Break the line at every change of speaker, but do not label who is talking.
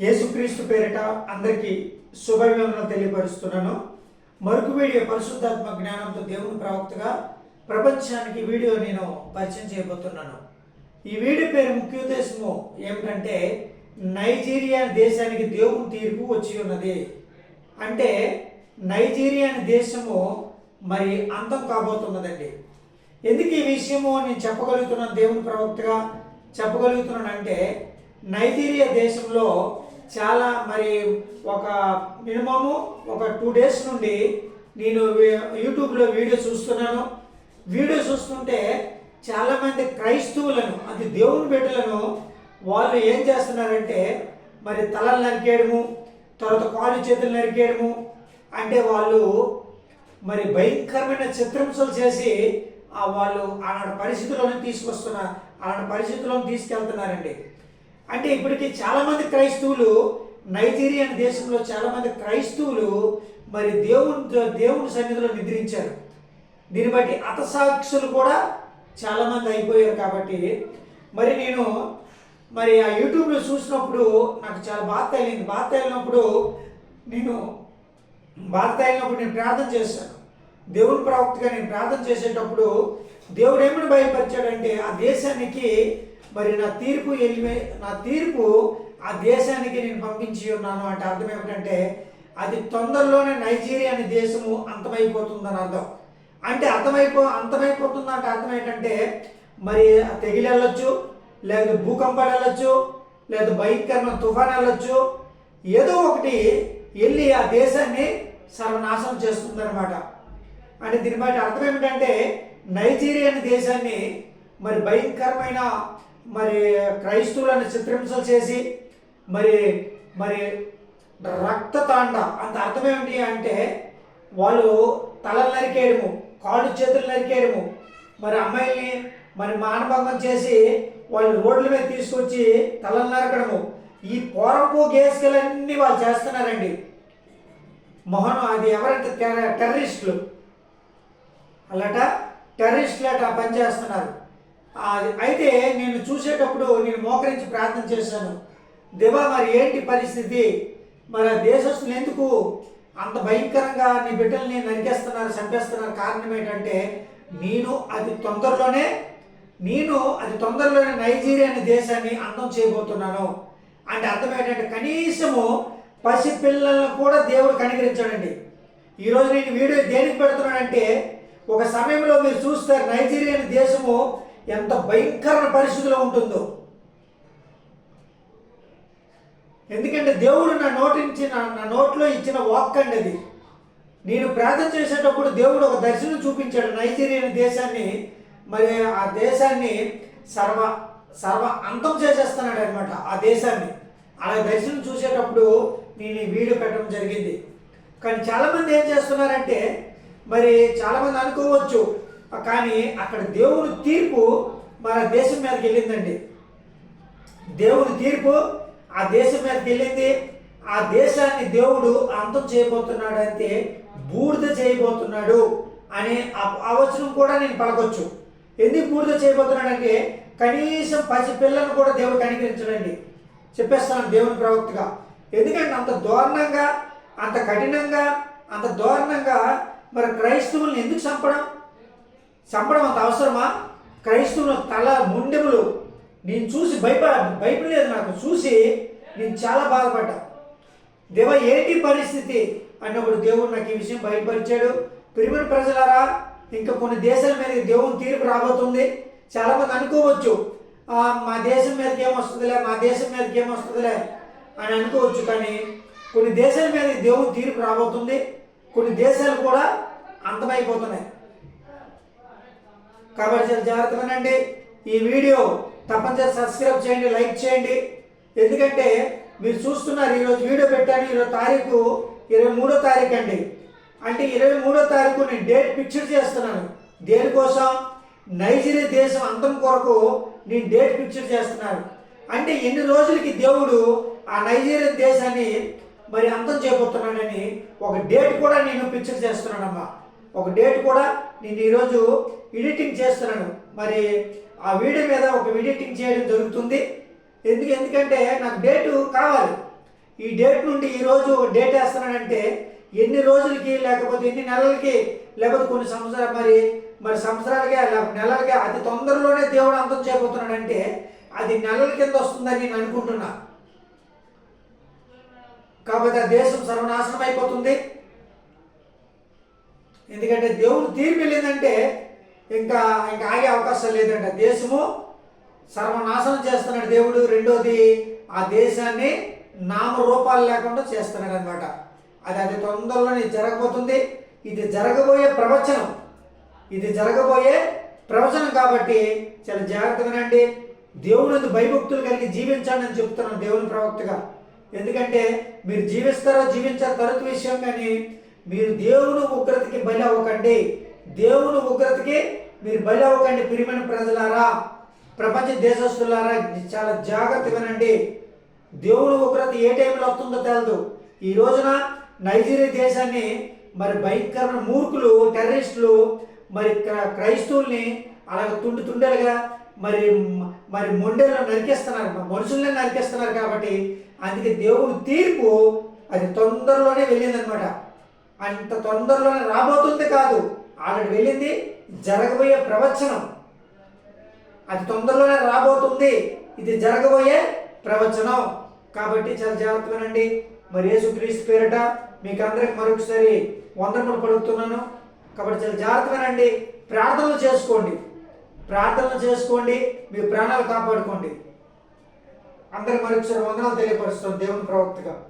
యేసుక్రీస్తు పేరిట అందరికీ శుభాభివందనలు తెలియపరుస్తున్నాను. మరొక వీడియో పరిశుద్ధాత్మ జ్ఞానంతో దేవుని ప్రవక్తగా ప్రపంచానికి వీడియో నేను పరిచయం చేయబోతున్నాను. ఈ వీడియో పేరు ముఖ్య ఉద్దేశము ఏమిటంటే నైజీరియా దేశానికి దేవుని తీర్పు వచ్చి ఉన్నది. అంటే నైజీరియా దేశము మరి అంతం కాబోతున్నదండి. ఎందుకు ఈ విషయము నేను చెప్పగలుగుతున్నాను దేవుని ప్రవక్తగా? చెప్పగలుగుతున్నాను అంటే నైజీరియా దేశంలో చాలా మరి ఒక మినిమము ఒక టూ డేస్ నుండి నేను యూట్యూబ్లో వీడియో చూస్తున్నాను. వీడియో చూస్తుంటే చాలామంది క్రైస్తవులను అది దేవుని బిడ్డలను వాళ్ళు ఏం చేస్తున్నారంటే మరి తలలు నరికేయడము తర్వాత కాలు చేతులు నరికేయడము అంటే వాళ్ళు మరి భయంకరమైన చిత్రంసలు చేసి ఆ వాళ్ళు ఆనాడు పరిస్థితులను తీసుకొస్తున్నారు అలాంటి పరిస్థితులను తీసుకెళ్తున్నారండి. అంటే ఇప్పటికి చాలామంది క్రైస్తవులు నైజీరియన్ దేశంలో చాలామంది క్రైస్తవులు మరి దేవుని దేవుని సన్నిధిలో నిద్రించారు. దీన్ని బట్టి అతసాక్షులు కూడా చాలామంది అయిపోయారు కాబట్టి. మరి నేను మరి ఆ యూట్యూబ్లో చూసినప్పుడు నాకు చాలా బాధ తగిలింది. బాధ తగిలినప్పుడు నేను బాధ తగిలినప్పుడు నేను ప్రార్థన చేశాను. దేవుని ప్రవక్తగా నేను ప్రార్థన చేసేటప్పుడు దేవుడు ఏమని బయలుపరిచాడంటే ఆ దేశానికి మరి నా తీర్పు ఎలివే నా తీర్పు ఆ దేశానికి నేను పంపించి ఉన్నాను అంటే అర్థం ఏమిటంటే అది తొందరలోనే నైజీరియా అనే దేశము అంతమైపోతుందని అర్థం. అంటే అర్థమైపో అంతమైపోతుంది అంటే అర్థం ఏంటంటే మరి తెగిలి వెళ్ళొచ్చు లేదా భూకంపాలు వెళ్ళొచ్చు లేదా భయంకరమైన తుఫాన్ వెళ్ళొచ్చు ఏదో ఒకటి వెళ్ళి ఆ దేశాన్ని సర్వనాశనం చేస్తుందన్నమాట. అంటే దీన్ని బట్టి అర్థం ఏమిటంటే నైజీరియా అనే దేశాన్ని మరి భయంకరమైన మరి క్రైస్తవులను చిత్రింసలు చేసి మరి మరి రక్తతాండ అంత అర్థం ఏమిటి అంటే వాళ్ళు తలలు నరికేయడము కాళ్ళు చేతులు నరికేయడము మరి అమ్మాయిల్ని మరి మానభంగం చేసి వాళ్ళు రోడ్ల మీద తీసుకొచ్చి తలలు నరకడము ఈ పోరపు గేసుకలన్నీ వాళ్ళు చేస్తున్నారండి. మొహన్ అది ఎవరంటే టెర్రరిస్టులు. అలాట టెర్రరిస్టులు అట పనిచేస్తున్నారు అయితే నేను చూసేటప్పుడు నేను మోకరించి ప్రార్థన చేశాను. దేవా మరి ఏంటి పరిస్థితి? మరి దేశస్తులు ఎందుకు అంత భయంకరంగా నీ బిడ్డల్ని నరికేస్తున్నారు చంపేస్తున్నారు? కారణం ఏంటంటే నేను అది తొందరలోనే నేను అది తొందరలోనే నైజీరియా అనే దేశాన్ని అంతం చేయబోతున్నాను. అంటే అర్థం ఏంటంటే కనీసము పసిపిల్లలను కూడా దేవుడు కనికరించాడండి. ఈరోజు నేను వీడియో దేనికి పెడుతున్నానంటే ఒక సమయంలో మీరు చూస్తారు నైజీరియా అనే దేశము ఎంత భయంకర పరిస్థితిలో ఉంటుందో. ఎందుకంటే దేవుడు నా నోటి నుంచి నా నా నోట్లో ఇచ్చిన వాక్ అండి అది. నేను ప్రార్థన చేసేటప్పుడు దేవుడు ఒక దర్శనం చూపించాడు నైజీరియా దేశాన్ని మరి ఆ దేశాన్ని సర్వ సర్వ అంతం చేసేస్తున్నాడు అనమాట ఆ దేశాన్ని. అలా దర్శనం చూసేటప్పుడు నేను ఈ వీడియో పెట్టడం జరిగింది. కానీ చాలామంది ఏం చేస్తున్నారంటే మరి చాలామంది అనుకోవచ్చు కానీ అక్కడ దేవుని తీర్పు మన దేశం మీదకి వెళ్ళిందండి. దేవుని తీర్పు ఆ దేశం మీదకి వెళ్ళింది. ఆ దేశాన్ని దేవుడు అంతం చేయబోతున్నాడు అంటే బూడిద చేయబోతున్నాడు అనే అవసరం కూడా నేను పలకొచ్చు. ఎందుకు బూడిద చేయబోతున్నాడంటే కనీసం పసి పిల్లలను కూడా దేవుడు కనికరించడండి. చెప్పేస్తాను దేవుని ప్రవక్తగా. ఎందుకంటే అంత దారుణంగా అంత కఠినంగా అంత దారుణంగా మరి క్రైస్తవుల్ని ఎందుకు చంపడం? చంపడం అంత అవసరమా? క్రైస్తవుల తల ముండెములు నేను చూసి భయపడ భయపడలేదు నాకు. చూసి నేను చాలా బాధపడ్డా. దేవ ఏంటి పరిస్థితి? అన్నప్పుడు దేవుడు నాకు ఈ విషయం బయటపరిచాడు ప్రిమిన ప్రజలారా ఇంకా కొన్ని దేశాల మీద దేవుని తీర్పు రాబోతుంది. చాలామంది అనుకోవచ్చు మా దేశం మీదకి ఏమొస్తుందిలే? మా దేశం మీదకి ఏమొస్తుందిలే? అని అనుకోవచ్చు కానీ కొన్ని దేశాల మీద దేవుని తీర్పు రాబోతుంది. కొన్ని దేశాలు కూడా అంతమైపోతున్నాయి. కాబట్టి చాలా ఈ వీడియో తప్పనిసరి సబ్స్క్రైబ్ చేయండి లైక్ చేయండి. ఎందుకంటే మీరు చూస్తున్నారు ఈరోజు వీడియో పెట్టాను. ఈరోజు తారీఖు ఇరవై మూడో తారీఖు అండి. అంటే ఇరవై మూడో తారీఖు నేను డేట్ పిక్చర్ చేస్తున్నాను. దేనికోసం? నైజీరియా దేశం అంతం కొరకు నేను డేట్ పిక్చర్ చేస్తున్నాను. అంటే ఎన్ని రోజులకి దేవుడు ఆ నైజీరియా దేశాన్ని మరి అంతం చేయబోతున్నాడని ఒక డేట్ కూడా నేను పిక్చర్ చేస్తున్నానమ్మా. ఒక డేట్ కూడా నేను ఈరోజు ఎడిటింగ్ చేస్తున్నాను. మరి ఆ వీడియో మీద ఒక ఎడిటింగ్ చేయడం జరుగుతుంది. ఎందుకు ఎందుకంటే నాకు డేటు కావాలి. ఈ డేట్ నుండి ఈ రోజు డేట్ వేస్తున్నాడంటే ఎన్ని రోజులకి లేకపోతే ఎన్ని నెలలకి లేకపోతే కొన్ని సంవత్సరాలు మరి మరి సంవత్సరాలుగా లేకపోతే నెలలుగా అతి తొందరలోనే దేవుడు అంతం చేయబోతున్నాడంటే అది నెలల కింద వస్తుందని నేను అనుకుంటున్నా. కాబట్టి ఆ దేశం సర్వనాశనం అయిపోతుంది. ఎందుకంటే దేవుడు తీర్పు వెళ్ళిందంటే ఇంకా ఇంకా ఆగే అవకాశం లేదంట. దేశము సర్వనాశనం చేస్తున్నాడు దేవుడు. రెండోది ఆ దేశాన్ని నామరూపాలు లేకుండా చేస్తున్నాడు అనమాట అది అది తొందరలోనే జరగబోతుంది. ఇది జరగబోయే ప్రవచనం. ఇది జరగబోయే ప్రవచనం కాబట్టి చాలా జాగ్రత్తగా అండి దేవుని భయభక్తులు కలిగి జీవించండి అని చెప్తున్నాను దేవుని ప్రవక్తగా. ఎందుకంటే మీరు జీవిస్తారో జీవించారో తరువాత విషయం కానీ మీరు దేవుని ఉగ్రతకి బలి అవ్వకండి. దేవుని ఉగ్రతకి మీరు బలి అవ్వకండి ప్రియమైన ప్రజలారా. ప్రపంచ దేశస్తులారా చాలా జాగ్రత్త వినండి. దేవుని ఉగ్రత ఏ టైంలో వస్తుందో తెలదు. ఈ రోజున నైజీరియా దేశాన్ని మరి భయంకరమైన మూర్ఖులు టెర్రరిస్టులు మరి క్రైస్తవుల్ని అలాగే తుండి తుండలుగా మరి మరి మొండెలను నరికేస్తున్నారు. మనుషుల్ని నరికేస్తున్నారు కాబట్టి అందుకే దేవుని తీర్పు అది తొందరలోనే వెళ్ళిందనమాట అంత తొందరలోనే రాబోతుంది కాదు. ఆల్రెడీ వెళ్ళింది జరగబోయే ప్రవచనం. అది తొందరలోనే రాబోతుంది. ఇది జరగబోయే ప్రవచనం. కాబట్టి చాలా జాగ్రత్తగానండి. మరి యేసుక్రీస్తు పేరట మీకు అందరికి మరొకసారి వందనములు పలుకుతున్నాను. కాబట్టి చాలా జాగ్రత్తగానండి. ప్రార్థనలు చేసుకోండి. ప్రార్థనలు చేసుకోండి. మీ ప్రాణాలు కాపాడుకోండి. అందరికి మరొకసారి వందనాలు తెలియపరుస్తాం దేవుని ప్రవక్తగా.